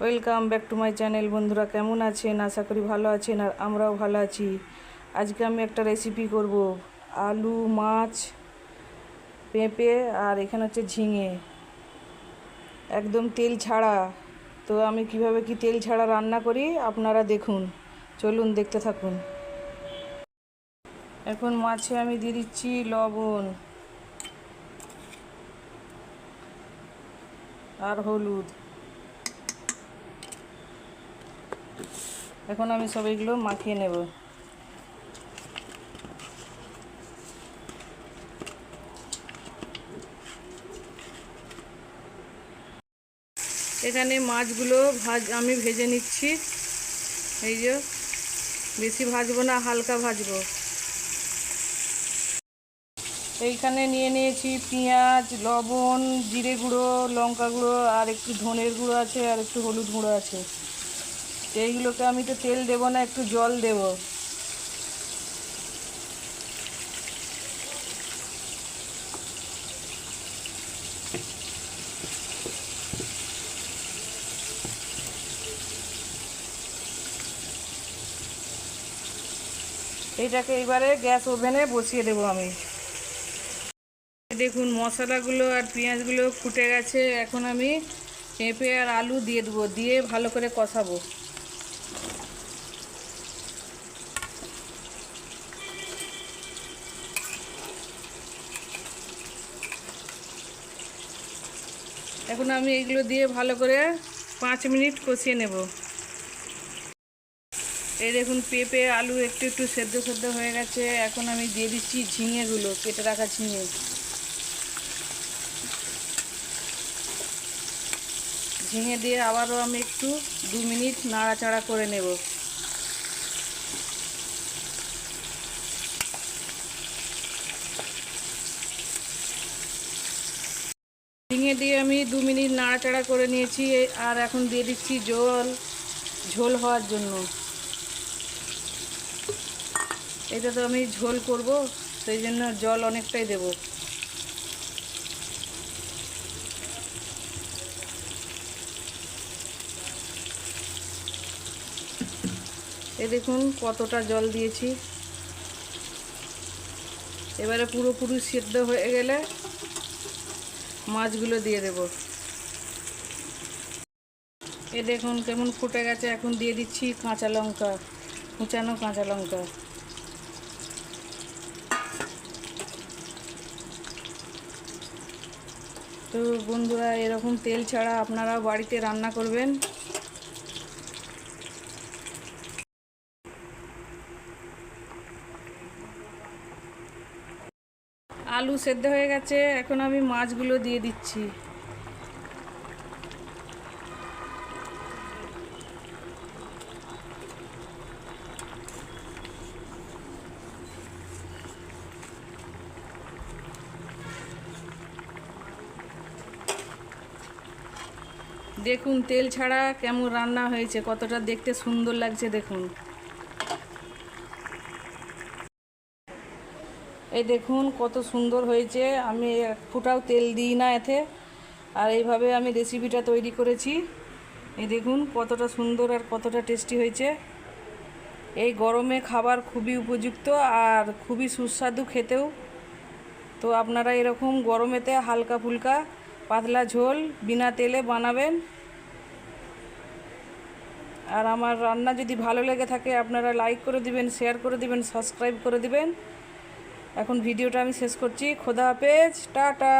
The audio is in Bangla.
Welcome back to my channel বন্ধুরা, কেমন আছেন? আশা করি ভালো আছেন আর আমরাও ভালো আছি। আজকে আমি একটা রেসিপি করব, আলু, মাছ, পেঁপে আর এখানে হচ্ছে ঝিঙে। একদম তেল ছাড়া। তো আমি কীভাবে কি তেল ছাড়া রান্না করি আপনারা দেখুন। চলুন, দেখতে থাকুন। এখন মাছে আমি দিয়ে দিচ্ছি লবণ আর হলুদ। এখন আমি সব এগুলো মাখিয়ে নেব। এখানে মাছগুলো ভাজ আমি ভেজে নিচ্ছি। এই যে, বেশি ভাজবো না, হালকা ভাজবো। এইখানে নিয়ে নিয়েছি পেঁয়াজ, লবণ, জিরে গুঁড়ো, লঙ্কা গুঁড়ো, আর একটু ধনের গুঁড়ো আছে, আর একটু হলুদ গুঁড়ো আছে। এইগুলোকে আমি তো তেল দেবো না, একটু জল দেব। এইটাকে এবারে গ্যাস ওভেনে বসিয়ে দেবো আমি। দেখুন, মশলাগুলো আর পেঁয়াজগুলো ফুটে গেছে। এখন আমি পেঁপে আর আলু দিয়ে দেবো, দিয়ে ভালো করে কষাবো। এখন আমি এগুলো দিয়ে ভালো করে পাঁচ মিনিট কষিয়ে নেব। এই দেখুন, পেঁপে, আলু একটু একটু সেদ্ধ সেদ্ধ হয়ে গেছে। এখন আমি দিয়ে দিচ্ছি ঝিঙেগুলো, কেটে রাখা ঝিঙে। ঝিঙে দিয়ে আবারও আমি একটু দু মিনিট নাড়াচাড়া করে নেব। ঝিঙে দিয়ে আমি দু মিনিট নাড়াচাড়া করে নিয়েছি আর এখন দিয়ে দিচ্ছি জল, ঝোল হওয়ার জন্য। এটা তো আমি ঝোল করব, সেই জন্য জল অনেকটাই দেব। এ দেখুন কতটা জল দিয়েছি। এবারে পুরোপুরি সেদ্ধ হয়ে গেলে মাছগুলো দিয়ে দেব। এ দেখুন কেমন ফুটে গেছে। এখন দিয়ে দিচ্ছি কাঁচা লঙ্কা, কুচানো কাঁচা লঙ্কা। তো বন্ধুরা, এরকম তেল ছাড়া আপনারা বাড়িতে রান্না করবেন। আলু সেদ্ধ হয়ে গেছে, এখন আমি মাছগুলো দিয়ে দিচ্ছি। দেখুন, তেল ছাড়া কেমন রান্না হয়েছে, কতটা দেখতে সুন্দর লাগছে, দেখুন। এই দেখুন কত সুন্দর হয়েছে। আমি এক ফুটাও তেল দিই না এতে। আর এইভাবে আমি রেসিপিটা তৈরি করেছি। এই দেখুন কতটা সুন্দর আর কতটা টেস্টি হয়েছে। এই গরমে খাবার খুবই উপযুক্ত আর খুবই সুস্বাদু খেতেও। তো আপনারা এরকম গরমেতে হালকা ফুলকা পাতলা ঝোল বিনা তেলে বানাবেন। আর আমার রান্না যদি ভালো লেগে থাকে আপনারা লাইক করে দিবেন শেয়ার করে দিবেন সাবস্ক্রাইব করে দিবেন। এখন ভিডিওটা আমি শেষ করছি। খোদা হাফেজ টাটা।